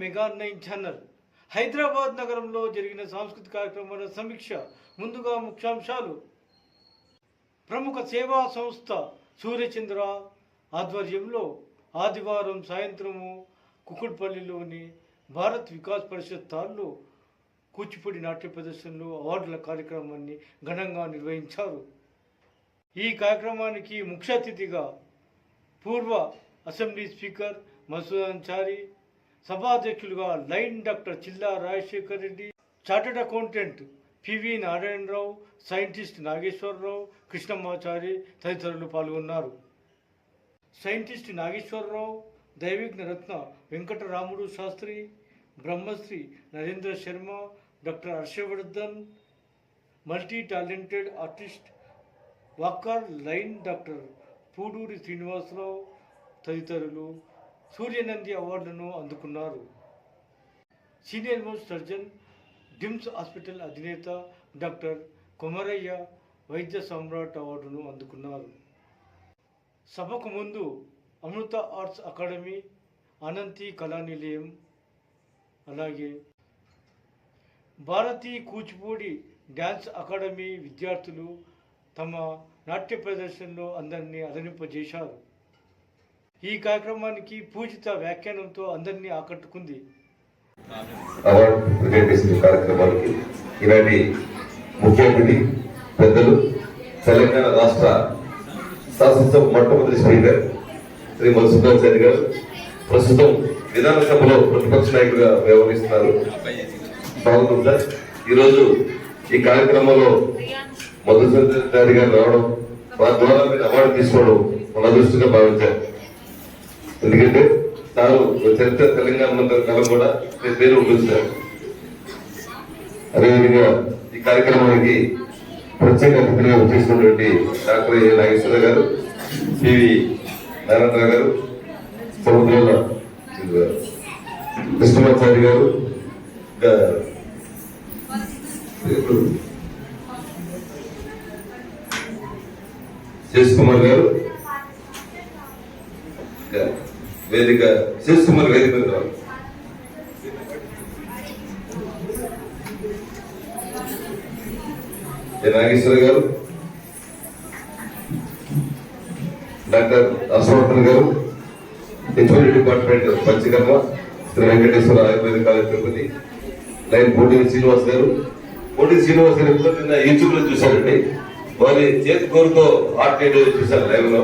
Mega nine channel. Hyderabad నగరంలో జరిగిన సాంస్కృతిక కార్యక్రమాల సమీక్ష ముందుగా ముఖ్యాంశాలు. ప్రముఖ సేవా సంస్థ సూర్యచంద్ర ఆధ్వర్యంలో ఆదివారం సాయంత్రము కుకుడ్పల్లిలోని భారత్ వికాస్ పరిషత్ హాల్లో కూచిపూడి నాట్య ప్రదర్శనలు అవార్డుల కార్యక్రమాన్ని ఘనంగా నిర్వహించారు. ఈ కార్యక్రమానికి ముఖ్య అతిథిగా పూర్వ assembly speaker Masood Ansari సభాధ్యక్షులుగా lion doctor Chilla Rajasekhar Reddy chartered accountant PV Narayana Rao scientist Nageswara Rao Krishnamachari తదితరులు పాల్గొన్నారు. సైంటిస్ట్ నాగేశ్వరరావు దైవిజ్ఞ రత్న Venkataramudu Sastry Brahmasri Narendra Sharma doctor Harshavardhan multi talented artist walker lion doctor Puduri Srinivasa Rao తదితరులు సూర్యనంది అవార్డును అందుకున్నారు. Senior most surgeon DIMS hospital అధినేత doctor Komaraiah వైద్య సమ్రాట్ అవార్డును అందుకున్నారు. సభకు ముందు అమృత ఆర్ట్స్ అకాడమీ అనంతి కళానిలయం అలాగే భారతీ కూచిపూడి డ్యాన్స్ అకాడమీ విద్యార్థులు తమ నాట్య ప్రదర్శనలో అందరినీ అదనింపజేశారు ఈ కార్యక్రమానికి పూజిత వ్యాఖ్యానంతో అందరినీ ఆకట్టుకుంది. అవార్డు కార్యక్రమానికి ఈనాటి ముఖ్య అతిథి పెద్దలు తెలంగాణ రాష్ట్ర శాసనసభ మొట్టమొదటి స్పీకర్ శ్రీ మధుసూదనాచారి గారు ప్రస్తుతం విధానసభలో ప్రతిపక్ష నాయకుడిగా వ్యవహరిస్తున్నారు. బాగుంటుందా ఈరోజు ఈ కార్యక్రమంలో మధుసూదనాచారి గారు రావడం వారి ద్వారా మీరు అవార్డు తీసుకోవడం మన అదృష్టంగా భావించారు. ఎందుకంటే తాను చరిత్ర తెలంగాణ మంత్రి కాలం కూడా పేరు ఉంటుంది సార్. అదేవిధంగా ఈ కార్యక్రమానికి ప్రత్యేక అతిథిగా వచ్చేసినటువంటి డాక్టర్ ఏ నాగేశ్వర గారు పివి నారాయణరావు గారు సముద్రాల కృష్ణమాచారి గారు శేష్ కుమార్ గారు వేదిక శేష్ వేదిక రావాలి. నాగేశ్వర గారు? డాక్టర్ హర్షవర్ధన్ గారు? HOD department Panchakarma Shri Venkateswara Ayurveda college Tirupati. Lion Poti Srinivas గారు. పోటీ శ్రీనివాస్ గారు ఎప్పుడో నిన్న యూట్యూబ్లో చూశారండి. వారి చేతి కోరుతో హార్ట్ చూశారు లైవ్లో